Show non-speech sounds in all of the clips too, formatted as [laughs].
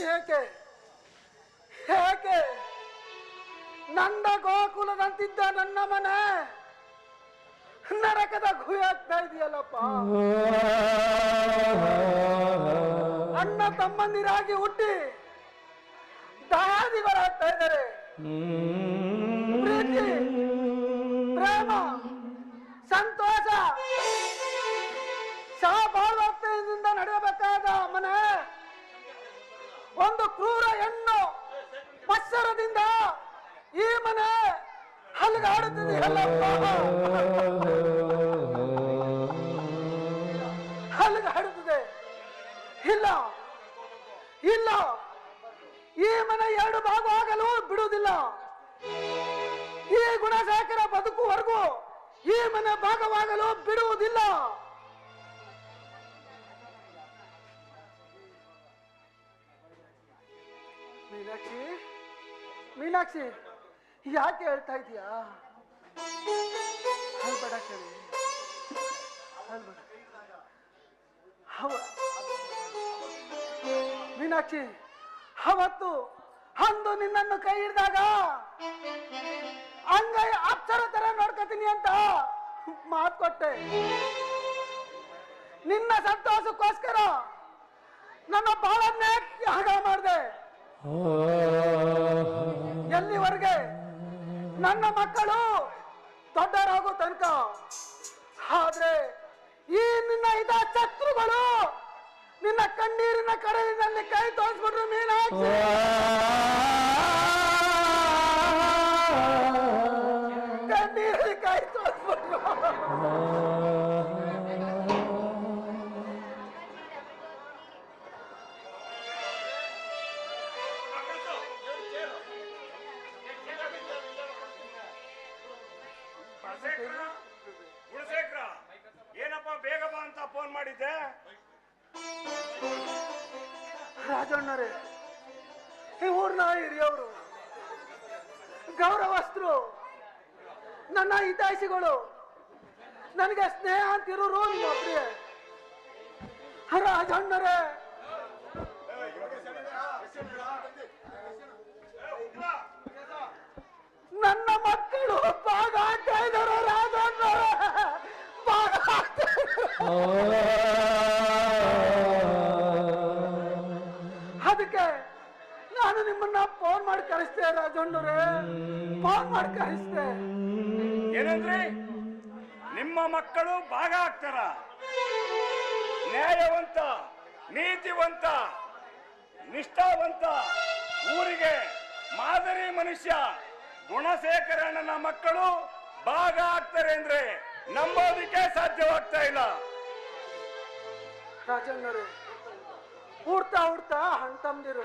ಏಕೆ? ಹೇಗೆ? ನನ್ನ ಗೋಕುಲದಂತಿದ್ದ ನನ್ನ ಮನೆ. ನರಕದ ಗುಯಾಗ್ತಾ ಇದೆಯಲ್ಲಪ್ಪ. ಅಣ್ಣ ತಮ್ಮಂದಿರಾಗಿ ಹುಟ್ಟಿ ದಾದಿಗಳಾಗ್ತಾ ಇದ್ದಾರೆ. ಒಂದು ಕ್ರೂರ ಹೆಣ್ಣು ಮತ್ಸರದಿಂದ ಈ ಮನೆ ಹಲ್ಗಾಡುತ್ತಿದೆ. ಹಲ್ಗಾಡುತ್ತಿದೆ. ಇಲ್ಲ. ಇಲ್ಲ. ಈ ಮನೆ ಎರಡು ಭಾಗ ಆಗಲು ಬಿಡುವುದಿಲ್ಲ. ಈ ಗುಣಶೇಖರ ಬದುಕುವರೆಗೂ ಈ ಮನೆ ಭಾಗವಾಗಲು ಬಿಡುವುದಿಲ್ಲ. ಮೀನಾಕ್ಷಿ? ಮೀನಾಕ್ಷಿ, ಯಾಕೆ ಹೇಳ್ತಾ ಇದೀಯಾ? ಹೇಳ್ಬೇಡ ಕೇಳಿ ಹೇಳ್ಬೇಡ. ಮೀನಾಕ್ಷಿ, ಅವತ್ತು ಅಂದು ನಿನ್ನನ್ನು ಕೈ ಹಿಡಿದಾಗ ಹಂಗ ಅಕ್ಷರ ತರ ನೋಡ್ಕೊತೀನಿ ಅಂತ ಮಾತು ಕೊಟ್ಟೆ. ನಿನ್ನ ಸಂತೋಷಕ್ಕೋಸ್ಕರ ನನ್ನ ಬಾಳನ್ನೇ ಯಾಗ ಮಾಡಿದೆ. ಎಲ್ಲಿವರೆಗೆ? ನನ್ನ ಮಕ್ಕಳು ದೊಡ್ಡರಾಗೋ ತನಕ. ಆದ್ರೆ ಈ ನಿನ್ನ ಇದ ಶತ್ರುಗಳು ನಿನ್ನ ಕಣ್ಣೀರಿನ ಕಡಲಿನಲ್ಲಿ ಕೈ ತೋರಿಸ್ಬಿಟ್ರು ಮೀನಾಕ್ಷಿ. ಕಣ್ಣೀರಲ್ಲಿ ಕೈ ತೋರಿಸ್ಬಿಟ್ರು. ಮಾಡಿದ್ದೆ? ರಾಜಣ್ಣರೇ, ಈ ಊರ್ನ ಹಿರಿಯವರು, ಗೌರವಸ್ಥರು, ನನ್ನ ಹಿತಾಯಿಸಿಗಳು, ನನಗೆ ಸ್ನೇಹ ಅಂತಿರೋರು ನಿಮ್ಮೊಬ್ರಿಗೆ ರಾಜಣ್ಣರೇ. ನನ್ನ ಮಕ್ಕಳು ಪಾದ ಇದ್ದಾರೆ ರಾಜಣ್ಣರೇ ಭಾಗ ಆಗ್ತಾ ಇದ್ದಾರೆ. [laughs] ಅದಕ್ಕೆ ನಾನು ನಿಮ್ಮನ್ನ ಫೋನ್ ಮಾಡಿ ಕಳಿಸ್ತೆ ರಾಜಣ್ಣರೇ ಫೋನ್ ಮಾಡಿ ಕಳಿಸ್ತೆ ಏನಂದ್ರಿ? ನಿಮ್ಮ ಮಕ್ಕಳು ಭಾಗ ಆಗ್ತಾರ. ನ್ಯಾಯವಂತ, ನೀತಿವಂತ, ನಿಷ್ಠಾವಂತ, ಊರಿಗೆ ಮಾದರಿ ಮನುಷ್ಯ, ಗುಣಶೇಖರಣ್ಣನ ಮಕ್ಕಳು ಭಾಗ ಆಗ್ತಾರೆ ಅಂದ್ರೆ ನಂಬೋದಿಕ್ಕೆ ಸಾಧ್ಯವಾಗ್ತಾ ಇಲ್ಲ. ರಾಜಣ್ಣರೇ. ಹುಡ್ತಾ ಹುಡ್ತಾ ಹಣ್ತಂದಿರು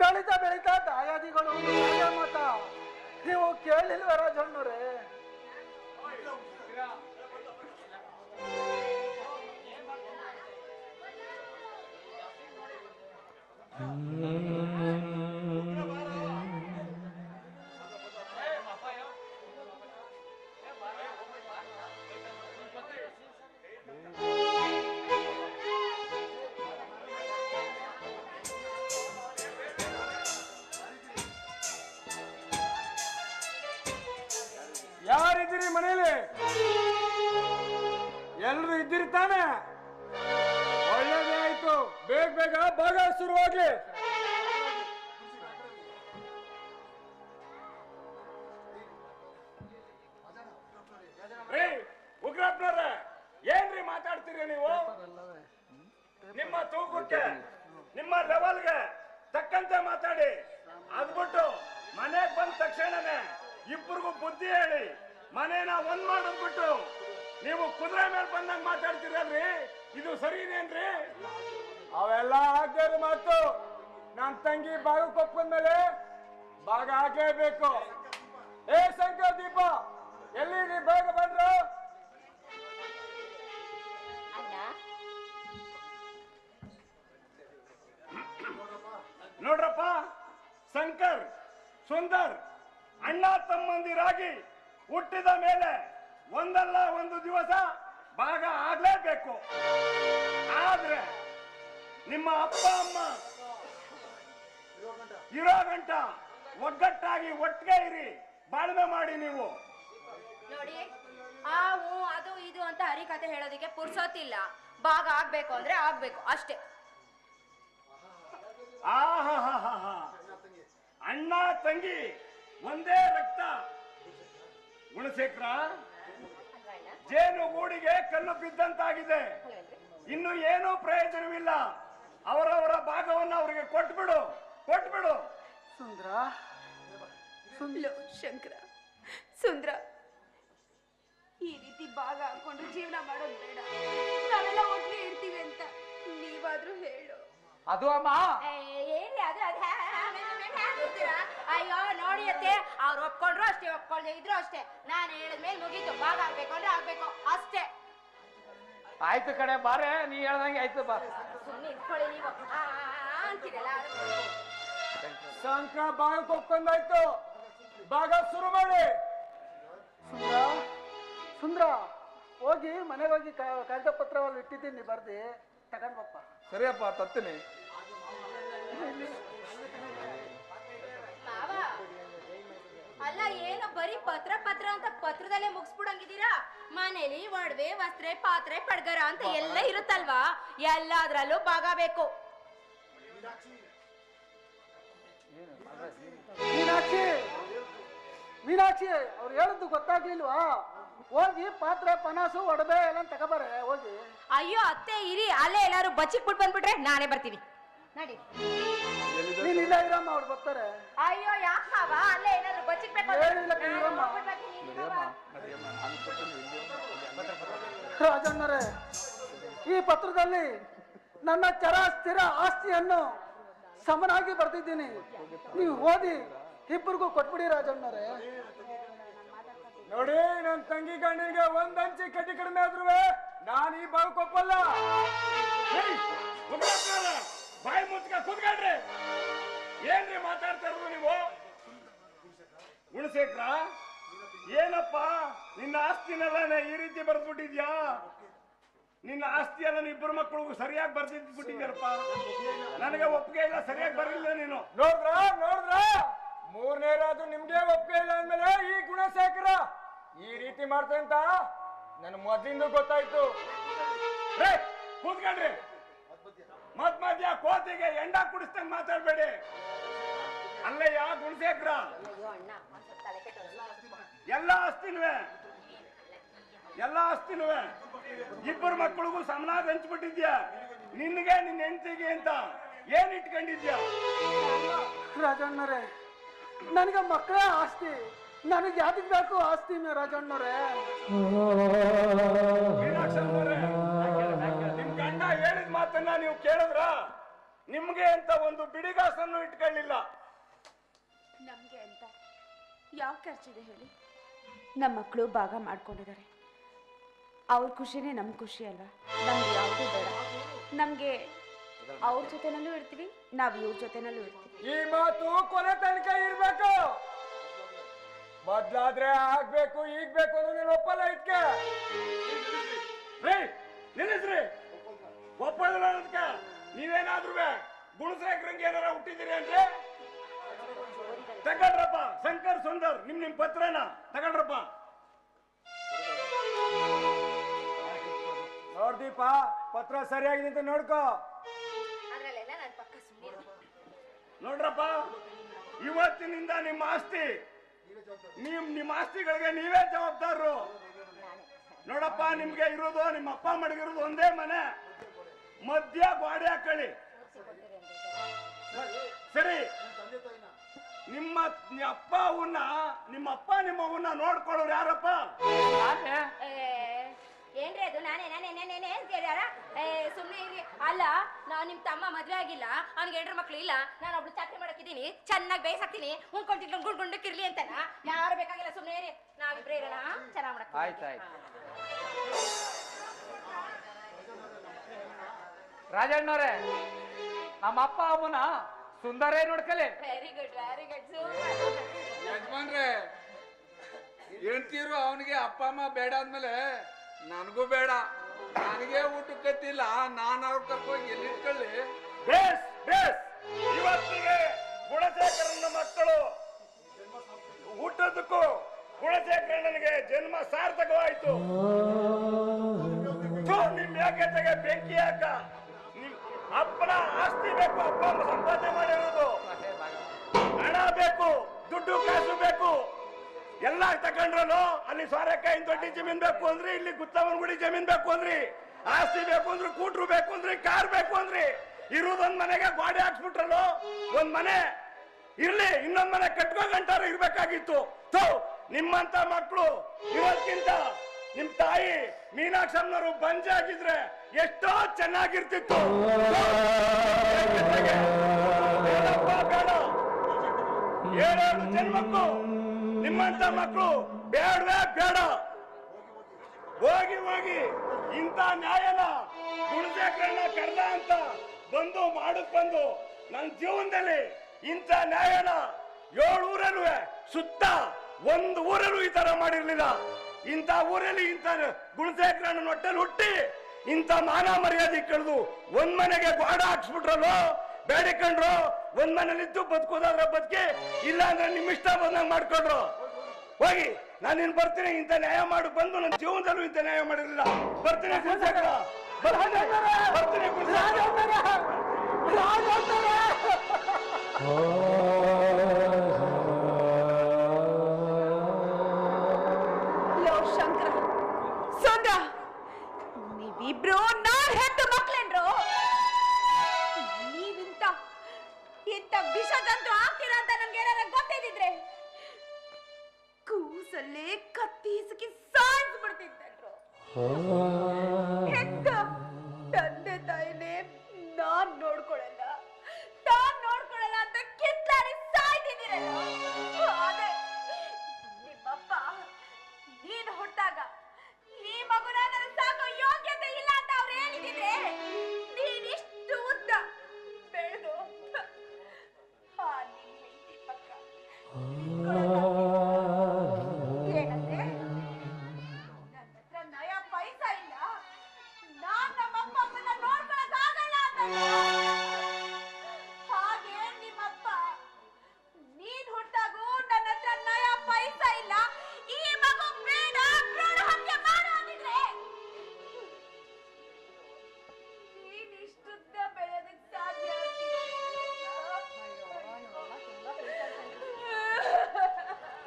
ಬೆಳಿತಾ ಬೆಳಿತಾ ದಾಯಾದಿಗಳು ಮತ ನೀವು ಕೇಳಿಲ್ವ ರಾಜಣ್ಣರೇ? ಯಾರಿದ್ದೀರಿ ತೂಕಕ್ಕೆ ನಿಮ್ಮ ಲೆವೆಲ್ಗೆ ತಕ್ಕಂತೆ ಮಾತಾಡಿ. ಅದ್ಬಿಟ್ಟು ಮನೆಗ್ ಬಂದ ತಕ್ಷಣನೇ ಇಬ್ಬರಿಗೂ ಬುದ್ಧಿ ಹೇಳಿ, ಮನೇನ ಒಂದ್ ಮಾಡಿದ್ಬಿಟ್ಟು ನೀವು ಕುದುರೆ ಮೇಲೆ ಬಂದಂಗ ಮಾತಾಡ್ತಿರಲ್ರಿ ಇದು ಸರಿನೇನ್ರಿ? ಅವೆಲ್ಲ ಆಗ್ದೇ ಮಾತು. ನನ್ ತಂಗಿ ಭಾಗಕ್ಕೆ ಮೇಲೆ ಭಾಗ ಆಗ್ಲೇಬೇಕು ಏ ಶಂಕರ್ ದೀಪ ಎಲ್ಲಿರಿ ಸುಂದರ್ ಅಣ್ಣ ತಮ್ಮಂದಿರಾಗಿ ಹುಟ್ಟಿದ ಮೇಲೆ ಒಂದಲ್ಲ ಒಂದು ದಿವಸ ಭಾಗ ಆಗ್ಲೇಬೇಕು. ಆದ್ರೆ ನಿಮ್ಮ ಅಪ್ಪ ಅಮ್ಮ ಇರೋ ಗಂಟ ಒಗ್ಗಟ್ಟಾಗಿ ಒಟ್ಟಿಗೆ ಇರಿ ಬಾಳ್ಮೆ ಮಾಡಿ ನೀವು. ನೋಡಿ ಆ ಹ್ಞೂ ಅದು ಇದು ಅಂತ ಹರಿಕತೆ ಹೇಳೋದಕ್ಕೆ ಪುರ್ಸೋತಿಲ್ಲ ಭಾಗ ಆಗ್ಬೇಕು ಅಂದ್ರೆ ಆಗ್ಬೇಕು ಅಷ್ಟೇ. ಆಹಾಹಾಹಾಹಾ. ಅಣ್ಣ ತಂಗಿ ಒಂದೇ ರಕ್ತ ಗುಣಶೇಖರ ಜೇನು ಗೂಡಿಗೆ ಕಲ್ಲು ಬಿದ್ದಂತಾಗಿದೆ ಇನ್ನು ಏನೂ ಪ್ರಯೋಜನವಿಲ್ಲ ಅವರವರ ಭಾಗವನ್ನು ಅವರಿಗೆ ಕೊಟ್ಬಿಡು ಕೊಟ್ಬಿಡು ಸುಂದ್ರ ಶಂಕರ ಸುಂದ್ರ ಈ ರೀತಿ ಭಾಗ ಹಾಕೊಂಡು ಜೀವನ ಮಾಡೋದು ಬೇಡ ನಾವೆಲ್ಲ ಒಟ್ಟಿಗೆ ಇರ್ತೀವಿ ಅಂತ ನೀವಾದ್ರೂ ಹೇಳು ಅದು ಅಮ್ಮ ಏ, ಏನ್ರಿ ಅದು ಅದು? ಅಯ್ಯೋ ನೋಡಿ ಅತ್ತೆ ಅವ್ರು ಒಪ್ಕೊಂಡ್ರು ಅಷ್ಟೇ ಒಪ್ಕೊಳ್ದೆ ಇದ್ರು ಅಷ್ಟೇ. ನಾನು ಹೇಳಿದ್ಮೇಲೆ ಮುಗೀತು. ಭಾಗ ಆಗ್ಬೇಕು ಅಂದ್ರೆ ಆಗ್ಬೇಕು. ಅಷ್ಟೇ. ಆಯ್ತು ಕಡೆ ಬಾರೆ ನೀ ಹೇಳ್ದಂಗೆ ಆಯ್ತು ಬಾ. ಸುಮ್ಮನೆ ಇಟ್ಕೊಳ್ಳಿ ನೀವು. ಆ, ಆ, ಆ ಅಂತೀರಲ್ಲ ಅದಕ್ಕೆ. ಶಂಕರ ಭಾಗ ಒಪ್ಕೊಂಡಾಯ್ತು. ಭಾಗ ಶುರು ಮಾಡಿ. ಸುಂದ್ರ? ಸುಂದ್ರ? ಹೋಗಿ ಮನೆಗೆ ಹೋಗಿ ಕಾ- ಕಾಗದ ಪತ್ರವನ್ನು ಇಟ್ಟಿದ್ದೀನಿ ಬರ್ದು. ತಗೊಂಡ್ ಬಪ್ಪ ಸರಿಯಪ್ಪ ತತ್ತೀನಿ ಅಲ್ಲ ಏನು ಬರೀ ಪತ್ರ ಪತ್ರ ಅಂತ ಪತ್ರದಲ್ಲೇ ಮುಗಿಸ್ಬಿಡಂಗಿದ್ದೀರಾ? ಮನೇಲಿ ಒಡವೆ ವಸ್ತ್ರೆ ಪಾತ್ರೆ ಪಡ್ಗರ ಅಂತ ಎಲ್ಲ ಇರುತ್ತಲ್ವಾ? ಎಲ್ಲಾದ್ರಲ್ಲೂ ಭಾಗ ಬೇಕು ಮೀನಾಕ್ಷಿ. ಮೀನಾಕ್ಷಿ ಅವ್ರು ಹೇಳಿದ್ದು ಗೊತ್ತಾಗ್ಲಿಲ್ವಾ? ಹೋಗಿ ಪಾತ್ರೆ ಪನಾಸು ಒಡವೆ ಎಲ್ಲ ತಗೋಬಾರೆ ಹೋಗಿ. ಅಯ್ಯೋ ಅತ್ತೆ ಇರಿ ಅಲ್ಲೇ ಎಲ್ಲಾರು ಬಚ್ಚಿಕ್ ಬಿಟ್ಟು ಬಂದ್ಬಿಟ್ರೆ ನಾನೇ ಬರ್ತೀನಿ. ನಡಿ. ನೀನ್ ಇಲ್ಲ ಇರಮ್ಮ ಅವ್ರು ಬರ್ತಾರೆ. ಅಯ್ಯೋ ಯಾಕೆ ಮಾವ? ಅಲ್ಲೇ ಏನಾದ್ರು ಬಚ್ಚಿಕ್ಬೇಕು. ರಾಜಣ್ಣರೇ ಈ ಪತ್ರದಲ್ಲಿ ನನ್ನ ಚರ ಸ್ಥಿರ ಆಸ್ತಿಯನ್ನು ಸಮನಾಗಿ ಬರ್ತಿದ್ದೀನಿ ನೀವು ಓದಿ ಇಬ್ಬರಿಗೂ ಕೊಟ್ಬಿಡಿ ರಾಜಣ್ಣರೇ. ನೋಡಿ ನನ್ ತಂಗಿ ಕಣ್ಣಿಗೆ ಒಂದ್ ಅಂಚಿ ಕಡ್ಡಿ ಕಡಿಮೆ ಆದ್ರೂ ನಾನು ಈ ಬಾವು ಒಪ್ಪಲ್ಲ ಬಾಯಿ ಮುಚ್ಕ ಕೂತ್ಕೊಳ್ರಿ. ಏನ್ರಿ ಮಾತಾಡ್ತಾ ಇರೋದು ನೀವು? ಗುಣಶೇಖರ ಏನಪ್ಪ? ನಿನ್ನ ಆಸ್ತಿನೆಲ್ಲ ಈ ರೀತಿ ಬರ್ದ್ಬಿಟ್ಟಿದ್ಯಾ? ನಿನ್ನ ಆಸ್ತಿ ಎಲ್ಲ ಇಬ್ಬರು ಮಕ್ಕಳು ಸರಿಯಾಗಿ ಬರ್ದಿದ್ಬಿಟ್ಟಿದ್ಯಾರಪ್ಪ ನನಗೆ ಒಪ್ಪಿಗೆ ಇಲ್ಲ ಸರಿಯಾಗಿ ಬರಲಿಲ್ಲ ನೀನು. ನೋಡ್ರ ನೋಡ್ರ ಮೂರನೇರಾದ್ರು ನಿಮ್ಗೆ ಒಪ್ಪಿಗೆ ಇಲ್ಲ ಅಂದ್ಮೇಲೆ ಈ ಗುಣಶೇಖರ ಈ ರೀತಿ ಮಾಡ್ತೇಂತ? ನನ್ ಮೊದ್ಲಿಂದ ಗೊತ್ತಾಯ್ತು. ಕೂತ್ಕೊಂಡ್ರಿ ಮತ್ ಮಧ್ಯ ಕೋತಿಗೆ ಎಂಡ ಕುಡಿಸ್ದಂಗ್ ಮಾತಾಡ್ಬೇಡಿ. ಅಲ್ಲಯ್ಯ ತಲೆ ಎಲ್ಲ ಆಸ್ತಿನುವೆ ಎಲ್ಲ ಆಸ್ತಿನುವೆ ಇಬ್ಬರು ಮಕ್ಕಳಿಗೂ ಸಮನಾಗಿ ಹಂಚ್ಬಿಟ್ಟಿದ್ಯಾ? ನಿನ್ಗೆ ನಿನ್ನ ಹೆಂಡತಿಗೆ ಅಂತ ಏನ್ ಇಟ್ಕೊಂಡಿದ್ಯಾ? ರಾಜಣ್ಣರೇ ನನಗೆ ಮಕ್ಕಳೇ ಆಸ್ತಿ. ನನಗೆ ಯಾವ್ದಕ್ ಬೇಕು ಆಸ್ತಿನ ರಾಜಣ್ಣರೇ. ನೀವು ಕೇಳಿದ್ರ? ನಿಮ್ಗೆ ಅಂತ ಒಂದು ಬಿಡಿಗಾಸನ್ನು ಇಟ್ಕೊಳ್ಳಿಲ್ಲ? ನಮ್ಗೆ ಅಂತ ಯಾವ ಖರ್ಚಿದೆ ಹೇಳಿ? ನಮ್ಮ ಮಕ್ಕಳು ಭಾಗ ಮಾಡ್ಕೊಂಡಿದ್ದಾರೆ. ಅವ್ರ ಖುಷಿನೇ ನಮ್ಮ ಖುಷಿ ಅಲ್ವಾ? ನಮ್ಗೆ ಯಾವುದೂ ಬೇಡ. ನಮ್ಗೆ ಅವ್ರ ಜೊತೆನಲ್ಲೂ ಇರ್ತೀವಿ ನಾವು ಇವ್ರ ಜೊತೆನಲ್ಲೂ ಇರ್ತೀವಿ. ಈ ಮಾತು ಕೊನೆ ತನಕ ಇರ್ಬೇಕು. ಮೊದ್ಲಾದ್ರೆ ಆಗ್ಬೇಕು ಈಗ ಬೇಕು ಅಂದ್ರೆ ನೀನು ಒಪ್ಪಲ್ಲ ಇದಕ್ಕೆ ರೇ ನಿಲ್ಲಿಸ್ರಿ. ಒಪ್ಪದಿಲ್ಲ ಅದಕ್ಕೆ ನೀವೇನಾದ್ರೂ ಗುಣಶೇಖರಂಗೆ ಏನಾರ ಹುಟ್ಟಿದ್ದೀರಿ ಅಂದ್ರೆ? ತಗೊಂಡ್ರಪ್ಪ ಶಂಕರ್ ಸುಂದರ್ ನಿಮ್ ನಿಮ್ ಪತ್ರನ ತಗೊಂಡ್ರಪ್ಪ ನೋಡ್ದೀಪ ಪತ್ರ ಸರಿಯಾಗಿದೆ ಅಂತ ನೋಡ್ಕೋ. ನೋಡ್ರಪ್ಪ ಇವತ್ತಿನಿಂದ ನಿಮ್ಮ ಆಸ್ತಿ ನಿಮ್ ನಿಮ್ಮ ಆಸ್ತಿಗಳಿಗೆ ನೀವೇ ಜವಾಬ್ದಾರರು. ನೋಡಪ್ಪ ನಿಮ್ಗೆ ಇರೋದು ನಿಮ್ಮ ಅಪ್ಪ ಮಡಗಿರೋದು ಒಂದೇ ಮನೆ. ಮಧ್ಯ ಬಾಡಿ ಹಾಕೊಳ್ಳಿ ಸರಿ ನಿಮ್ಮ ಅಪ್ಪ ಅವನ್ನ ನಿಮ್ಮ ಅಪ್ಪ ನಿಮ್ಮ ಅವನ್ನ ನೋಡ್ಕೊಳ್ಳೋರು ಯಾರಪ್ಪ? ಏ, ಏನ್ರಿ ಅದು? ನಾನೇ ನಾನೇ ನಾನೇ ಹೇಳ್ತೀರ ಏ ಸುಮ್ಮನೆ ಇರಿ. ಅಲ್ಲ ನಾ ನಿಮ್ಮ ತಮ್ಮ ಮದ್ವೆ ಆಗಿಲ್ಲ ಅವ್ನಿಗೆ ಎಂಟ್ರ ಮಕ್ಳು ಇಲ್ಲ ನಾನು ಒಬ್ಳು ಚಾಕರಿ ಮಾಡಕ್ಕಿದ್ದೀನಿ ಚೆನ್ನಾಗಿ ಬೇಯಿಸಾಕ್ತೀನಿ ಉಣ್ಕೊಂತಿದ್ದು ಗುಂಡ್ ಗುಂಡಕ್ಕಿರ್ಲಿ ಅಂತನ? ಯಾರು ಬೇಕಾಗಿಲ್ಲ ಸುಮ್ನೆ ಇರಿ. ನಾವಿಬ್ರೇ ಇರೋಣ ಚೆನ್ನಾಗಿ ಮಾಡಕ್ ಆಯ್ತಾಯ್ತು ರಾಜಣ್ಣವ್ರೆ ನಮ್ಮ ಅಪ್ಪ ಅಮ್ಮನ ಸುಂದರೇ ನೋಡ್ಕಲಿ. ವೆರಿ ಗುಡ್ ಹೇಳ್ತೀರು ಅವನಿಗೆ ಅಪ್ಪ ಅಮ್ಮ ಬೇಡ ಅಂದ್ಮೇಲೆ ನನಗೂ ಬೇಡ. ನನಗೆ ಊಟಕ್ಕತ್ತಿಲ್ಲ ನಾನು ಅವ್ರ ಕರ್ಕೊಂಡು ಎಲ್ಲಿ ಇಟ್ಕೊಳ್ಳಿ? ಬೇಸ್ ಬೇಸ್. ಇವತ್ತಿಗೆ ಗುಣಶೇಖರನ ಮಕ್ಕಳು ಊಟದಕ್ಕೂ ಗುಣಶೇಖರನಿಗೆ ಜನ್ಮ ಸಾರ್ಥಕವಾಯ್ತು. ನಿಮ್ ಯಾಕೆ ಬೆಂಕಿ ಯಾಕ ಅಪ್ಪನ ಆಸ್ತಿ ಬೇಕು, ಅಪ್ಪ ಸಂಪಾದನೆ ಮಾಡಿರೋದು. ಹಣ ಬೇಕು, ದುಡ್ಡು ಕಾಸು ಬೇಕು. ಎಲ್ಲ ತಗೊಂಡ್ರು ಅಲ್ಲಿ ಸಾರಕ್ಕಾಯಿ ದೊಡ್ಡ ಜಮೀನ್ ಬೇಕು ಅಂದ್ರಿ, ಇಲ್ಲಿ ಗುತ್ತವನಗುಡಿ ಜಮೀನ್ ಬೇಕು ಅಂದ್ರಿ. ಆಸ್ತಿ ಬೇಕು ಅಂದ್ರೆ ಕೂಟ್ರು ಬೇಕು ಅಂದ್ರಿ, ಕಾರ್ ಬೇಕು ಅಂದ್ರಿ. ಇರುವುದೊಂದ್ ಮನೆಗೆ ಗಾಡಿ ಹಾಕ್ಸ್ಬಿಟ್ರಲ್ಲ, ಒಂದ್ ಮನೆ. ಇರ್ಲಿ, ಇನ್ನೊಂದ್ ಮನೆ ಕಟ್ಕೊಂಡಂಟಾರು ಇರ್ಬೇಕಾಗಿತ್ತು. ನಿಮ್ಮಂತ ಮಕ್ಕಳು ಇರೋದ್ಕಿಂತ ನಿಮ್ ತಾಯಿ ಮೀನಾಕ್ಷಮ್ಮನವರು ಬಂಜೆ ಆಗಿದ್ರೆ ಎಷ್ಟೋ ಚೆನ್ನಾಗಿರ್ತಿತ್ತು. ಏಳೇಳು ಜನ್ಮಕ್ಕೂ ನಿಮ್ಮಂತ ಮಕ್ಕಳು ಬೇಡವೇ ಬೇಡ. ಹೋಗಿ ಹೋಗಿ ಇಂಥ ನ್ಯಾಯನ ಗುಣಶೇಖರನ್ನ ಕರ್ದ ಅಂತ ಬಂದು ಮಾಡಕ್ ಬಂದು ನನ್ನ ಜೀವನದಲ್ಲಿ ಇಂಥ ನ್ಯಾಯನ ಏಳು ಊರಲ್ಲೂ ಸುತ್ತ ಒಂದು ಊರಲ್ಲೂ ಈ ತರ ಮಾಡಿರ್ಲಿಲ್ಲ. ಇಂಥ ಊರಲ್ಲಿ ಇಂಥ ಗುಣಶೇಖರನ ಹೊಟ್ಟೆಲ್ ಹುಟ್ಟಿ ಇಂಥ ಮಾನ ಮರ್ಯಾದೆ ಕಳೆದು ಒಂದ್ ಮನೆಗೆ ಗಾಡ ಹಾಕ್ಸ್ಬಿಟ್ರಲ್ಲೋ? ಬೇಡಿಕೊಂಡ್ರು? ಒಂದ್ ಮನೇಲಿದ್ದು ಬದುಕೋದಾದ್ರೆ ಬದುಕಿ ಇಲ್ಲ ಅಂದ್ರೆ ನಿಮ್ ಇಷ್ಟ ಬಂದಂಗ್ ಮಾಡ್ಕೊಂಡ್ರು. ಹೋಗಿ ನಾನು ಇನ್ ಬರ್ತೀನಿ ಇಂಥ ನ್ಯಾಯ ಮಾಡು ಬಂದು ನನ್ನ ಜೀವನದಲ್ಲೂ ಇಂಥ ನ್ಯಾಯ ಮಾಡಿರಲಿಲ್ಲ. ಬರ್ತೀನಿ ಬರ್ತೀನಿ. ಸುಂದ್ರ ನೀವಿಬ್ರು ನಾನ್ ಹೆತ್ತ ಮಕ್ಳೇನ್ರು? ನೀವಿಂತ ಇಂಥ ವಿಷದಂತೂ ಆಗ್ತೀರ ಅಂತ ನಮ್ಗೆ ಏನಾರ ಗೊತ್ತಿದ್ರೆ ಕೂಸಲ್ಲೇ ಕತ್ತೀಸಕ್ಕೆ ಸಾಯಿಸ್ಬಿಡ್ತಿದ್ದಲ್ರು ಹೆತ್ತ ತಂದೆ ತಾಯಿನೇ ನಾನ್ ನೋಡ್ಕೊಳಲ್ಲ. ನಾನ್ ನೋಡ್ಕೊಳಲ್ಲ ಅಂತ ಕಿತ್ತಾಡಿ ಸಾಯ್ತಿದ್ದೀರಲ್ಲ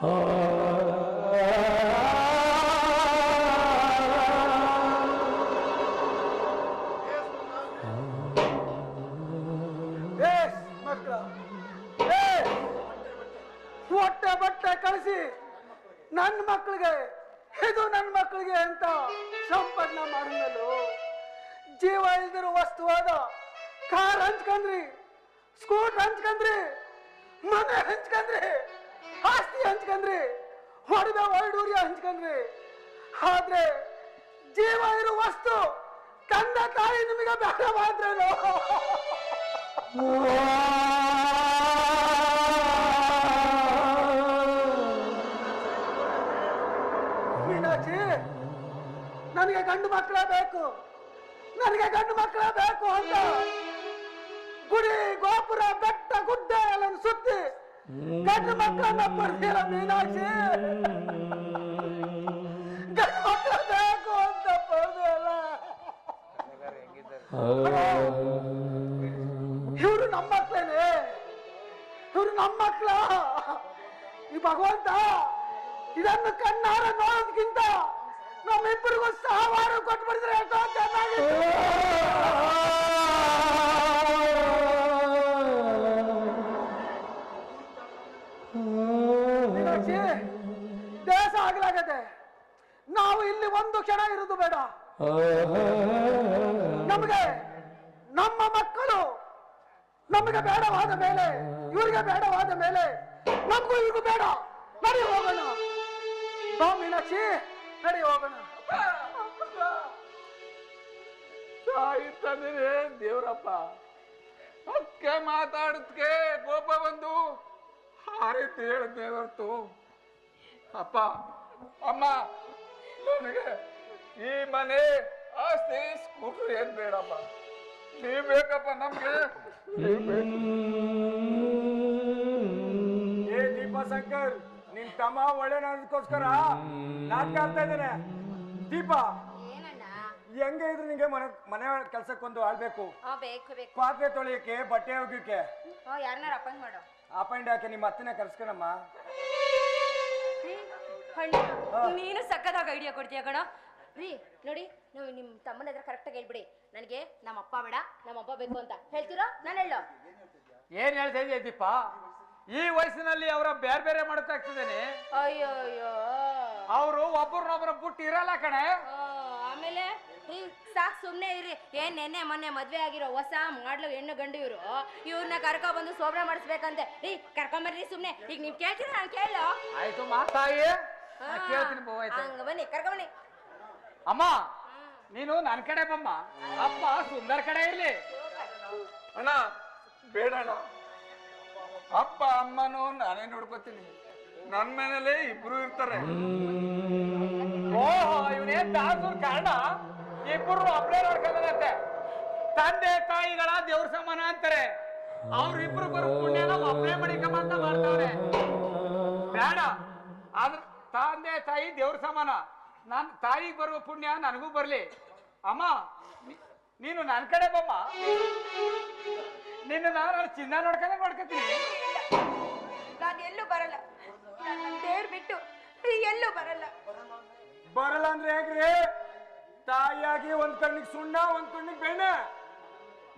Oh. ಆದ್ರೆ ಜೀವ ಇರುವ ವಸ್ತು ತಂದ ತಾಯಿ ನಿಮಗೆ ಬೇಡವಾದ್ರೇನು ಮೀನಾಕ್ಷಿ, ನನಗೆ ಗಂಡು ಮಕ್ಕಳೇ ಬೇಕು. ನನಗೆ ಗಂಡು ಮಕ್ಕಳೇ ಬೇಕು ಅಂತ ಗುಡಿ, ಗೋಪುರ, ಬೆಟ್ಟ, ಗುಡ್ಡ ಎಲ್ಲ ಸುತ್ತಿ ಗಂಡು ಮಕ್ಕಳನ್ನ ಪಡೆದಿಲ್ಲ ಮೀನಾಕ್ಷಿ? ಇವರು ನಮ್ಮ ಮಕ್ಕಳೇನೆ. ಇವರು ನಮ್ಮ ಮಕ್ಕಳ. ಈ ಭಗವಂತ ಇದನ್ನು ಕಣ್ಣಾರ ನೋಡೋದಕ್ಕಿಂತ ನಮ್ಮಿಬ್ಬರಿಗೂ ಸಹವಾರ ಕೊಟ್ಬಿಡಿದ್ರೆ ಎಷ್ಟೋ ಚೆನ್ನಾಗಿ ದೇಶ ಆಗ್ಲಾಗದೆ ನಾವು ಇಲ್ಲಿ ಒಂದು ಕ್ಷಣ ಇರೋದು ಬೇಡ. ನಮಗೆ ನಮ್ಮ ಮಕ್ಕಳು ನಮಗೆ ಬೇಡವಾದ ಮೇಲೆ, ಇವರಿಗೆ ಬೇಡವಾದ ಮೇಲೆ, ನಮಗೂ ಇವ್ರಿಗೂ ಬೇಡ. ನಡಿ ಹೋಗೋಣ. ಬಾ ಮೀನಾಕ್ಷಿ ನಡಿ ಹೋಗೋಣ. ತಾಯಿ ತಂದ್ರೆ ದೇವ್ರಪ್ಪ. ಅಕ್ಕೆ ಕೋಪ ಬಂದು ಆ ರೀತಿ ಹೇಳಿದ್ದೆ ಹೊರತು. ಅಪ್ಪ, ಅಮ್ಮ, ನನಗೆ ಈ ಮನೆ ಆಸ್ತಿ ಸ್ಕೂಟರ್ ಏನ್ ಬೇಡಪ್ಪ. ನೀವ್ ಬೇಕಪ್ಪ ನಮ್ಗೆ. ಏ ದೀಪ ಶಂಕರ್ ನಿನ್ ತಮ್ಮ ಒಳ್ಳೆನದಕ್ಕೋಸ್ಕರ ನಾಟಕ ಆಡ್ತಾ ಇದ್ದೇನೆ ದೀಪ ಹೆಂಗೆ ಇದ್ರೆ ನಿಂಗೆ ಮನೆ ಮನೆ ಕೆಲ್ಸಕ್ಕೊಂದು ಆಳ್ಬೇಕು? ಬೇಕು ಬೇಕು. ಪಾತ್ರೆ ತೊಳೆಯಕ್ಕೆ ಬಟ್ಟೆ ಒಗ್ಯಕ್ಕೆ? ಯಾರನ್ನಾರ ಅಪಾಯಿಂಟ್ ಮಾಡು. ಅಪಾಯಿಂಟ್ ಹಾಕಿ ನಿಮ್ಮ ಅತ್ತನ ಕರ್ಸ್ಕೊಳಮ್ಮ ನೀನು ಸಕ್ಕದಾಗ ಐಡಿಯಾ ಕೊಡ್ತೀಯ ಕಣ. ರೀ ನೋಡಿ ನೀವು ನಿಮ್ಮ ತಮ್ಮನ ಹತ್ರ ಕರೆಕ್ಟಾಗಿ ಹೇಳ್ಬಿಡಿ. ನನಗೆ ನಮ್ಮ ಅಪ್ಪ ಬೇಡ ನಮ್ಮ ಅಪ್ಪ ಬೇಕು ಅಂತ. ಹೇಳ್ತೀರೋ? ನಾನು ಹೇಳೋ. ಏನ್ ಹೇಳ್ತಾ ಇದೀಯ ದೀಪ? ಈ ವಯಸ್ಸಿನಲ್ಲಿ ಅವರ ಬೇರೆ ಬೇರೆ ಮಾಡ್ತಾಗ್ತಿದ್ದೇನೆ ಅಯ್ಯೋ ಅಯ್ಯೋ ಅವರು ಒಬ್ಬರನ್ನೊಬ್ಬರ ಬಿಟ್ಟು ಇರಲ್ಲ ಕಣೆ. ಆ, ಆಮೇಲೆ ಸಾಕ್ ಸುಮ್ನೆ ಇರಿ ಏನ್ ನೆನ್ನೆ ಮೊನ್ನೆ ಮದ್ವೆ ಆಗಿರೋ ಹೊಸ ಮಾಡ್ಲು ಹೆಣ್ಣು ಗಂಡು ಇವರು. ಇವ್ರನ್ನ ಕರ್ಕೊ ಬಂದು ಸೋಬ್ರ ಮಾಡಿಸ್ಬೇಕಂತೆ. ರೀ ಕರ್ಕೊಂಬರ್ರಿ ಸುಮ್ನೆ. ಈಗ ನೀವು ಕೇಳ್ತೀರಾ? ನಾನು ಕೇಳೋ. ಆಯ್ತು ಮಾತಾಯಿ. ಕೇಳ್ತೀನಿ ಆಯ್ತು ಹಂಗ ಬನ್ನಿ ಕರ್ಕೊಂಬನ್ನಿ ಅಮ್ಮ ನೀನು ನನ್ ಕಡೆ ಬಮ್ಮ. ಅಪ್ಪ ಸುಂದರ್ ಕಡೆ ಇರ್ಲಿ. ಅಣ್ಣ ಬೇಡ ಅಣ್ಣ. ಅಪ್ಪ ಅಮ್ಮನು ನಾನೇ ನೋಡ್ಕೋತೀನಿ. ನನ್ ಮನೇಲೆ ಇಬ್ರು ಇರ್ತಾರೆ. ಓಹೋ ಇವನೇನ್ ದಾಸೂರ್ ಕಾರಣ? ಇಬ್ಬರು ಅಪ್ಲೇ ನೋಡ್ಕೊಂಡಂತೆ ತಂದೆ ತಾಯಿಗಳ ದೇವ್ರ ಸಮಾನ ಅಂತಾರೆ. ಅವ್ರಿಬ್ರು ಬರೋ ಪುಣ್ಯನ ಒಬ್ಬರೇ ಅಂತ ಮಾಡ್ತಾವ್ರೆ ಬೇಡ. ಆದ್ರ ತಂದೆ ತಾಯಿ ದೇವ್ರ ಸಮಾನ. ನನ್ ತಾಯಿಗೆ ಬರುವ ಪುಣ್ಯ ನನಗೂ ಬರಲಿ. ಅಮ್ಮ ನೀನು ನನ್ನ ಕಡೆ ಬಮ್ಮ. ನಿನ್ನ ನಾನು ಚಿನ್ನ ನೋಡ್ಕೊಂಡೆ ನೋಡ್ಕೊತೀನಿ ನಾನು ಎಲ್ಲೂ ಬರಲ್ಲ. ದೇವ್ರು ಬಿಟ್ಟು ಎಲ್ಲೂ ಬರಲ್ಲ. ಬರಲ್ಲ ಅಂದ್ರೆ ಹೇಗ್ರಿ? ತಾಯಿಯಾಗಿ ಒಂದ್ ಕಣ್ಣಿಗೆ ಸುಣ್ಣ ಒಂದ್ ಕಣ್ಣಿಗೆ ಬೆಣ್ಣೆ.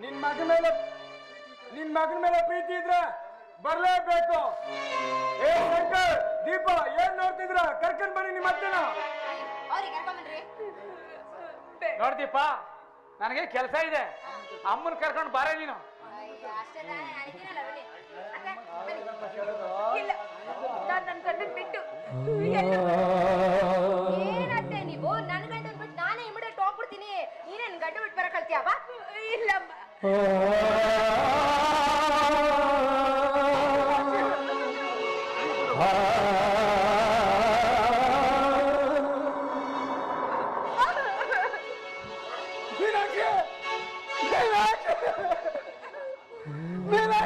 ನಿನ್ ಮಗನ ಮೇಲೆ ನಿನ್ ಮಗನ ಮೇಲೆ ಪ್ರೀತಿ ಇದ್ರೆ ಬರ್ಲೇಬೇಕು. ಏ ಶಂಕರ್ ದೀಪ ಏನ್ ನೋಡ್ತಿದ್ರ? ಕರ್ಕೊಂಡ್ ಬನ್ನಿ ನಿಮ್ಮ ಅತ್ತೆನ ಅವ್ರಿಗೆ ಕರ್ಕೊಂಬನ್ರಿ. ನೋಡ್ದೀಪ ನನಗೆ ಕೆಲಸ ಇದೆ. ಅಮ್ಮನ್ ಕರ್ಕೊಂಡು ಬಾರ ನೀನು. ಅಯ್ಯ, ಅಷ್ಟೇ ತಾನೇ, ನಾನು ಇದ್ದೀನಲ್ಲ, ಬನ್ನಿ. ಅಕ್ಕ, ಬನ್ನಿ. ಇಲ್ಲ ನಾನು ನನ್ನ ಗಂಡನ್ ಬಿಟ್ಟು. ಏನತ್ತೆ ನೀವು? ನನ್ ಗಂಡನ್ ಬಿಟ್ಟು ನಾನೇ ಇಮಿಡಿಯೇಟ್ ಹೋಗ್ಬಿಡ್ತೀನಿ. ನೀನೇನ್ ಗಂಡ ಬಿಟ್ಟು ಬರಕ್ ಕಲ್ತಿಯಾವ ಬಾ. ಇಲ್ಲಮ್ಮ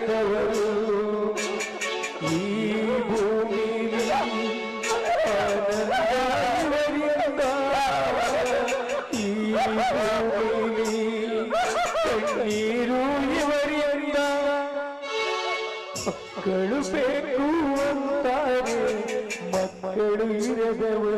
ಗೆದ್ದವರು ಈ ಭೂಮಿ ಆನಂದ ಇವರಿಂದ ಈ ಭೂಮಿ ಕಣ್ಣೀರು ಇವರಿಂದ ಮಕ್ಕಳು ಬೇಕು ಅಂತಾರೆ ಮಕ್ಕಳು ಇರದವರು